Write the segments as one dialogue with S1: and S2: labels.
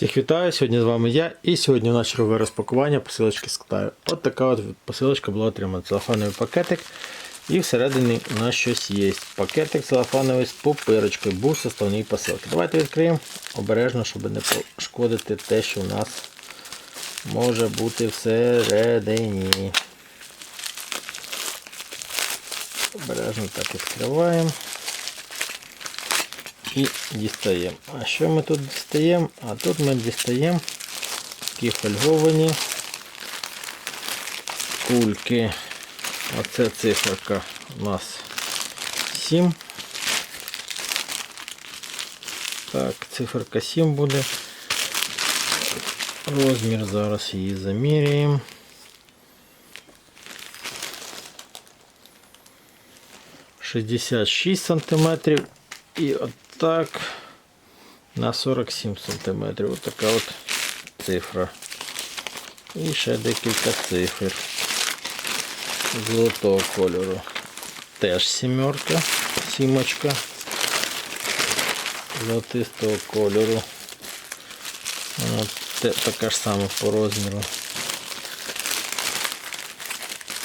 S1: Всіх вітаю, сьогодні з вами я і сьогодні у нас чергове розпакування посилочки з Китаю. От така от посилочка була отримана. Целофановий пакетик. І всередині у нас щось є. Пакетик целофановий з пупирочкою, був составній посилки. Давайте відкриємо обережно, щоб не пошкодити те, що у нас може бути всередині. Обережно так відкриваємо. І дістаємо. А що ми тут дістаємо? А тут ми дістаємо такі фольговані кульки. Оце циферка у нас 7. Так, циферка 7 буде. Розмір зараз її заміряємо. Шістдесят шість сантиметрів і отак на 47 сантиметрів. Ось така от цифра. І ще декілька цифр золотого кольору. Теж сімерка, сімочка золотистого кольору. Вона така ж сама по розміру.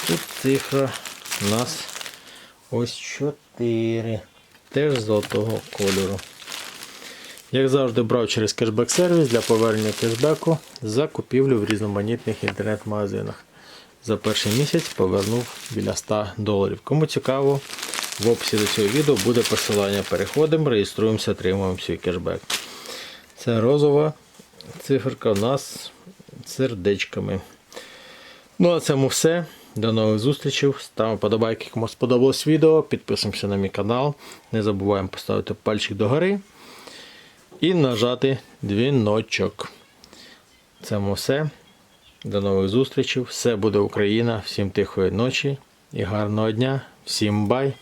S1: Тут цифра у нас ось 4. Теж золотого кольору. Як завжди, брав через кешбек сервіс для повернення кешбеку за купівлю в різноманітних інтернет-магазинах. За перший місяць повернув біля 100 доларів. Кому цікаво, в описі до цього відео буде посилання. Переходимо, реєструємося, отримуємо свій кешбек. Це розова циферка у нас з сердечками. Ну, а цьому все. До нових зустрічей. Ставимо подобайки, кому сподобалось відео. Підписуємося на мій канал. Не забуваємо поставити пальчик догори і нажати дзвіночок. Це все. До нових зустрічей. Все буде Україна. Всім тихої ночі і гарного дня. Всім бай!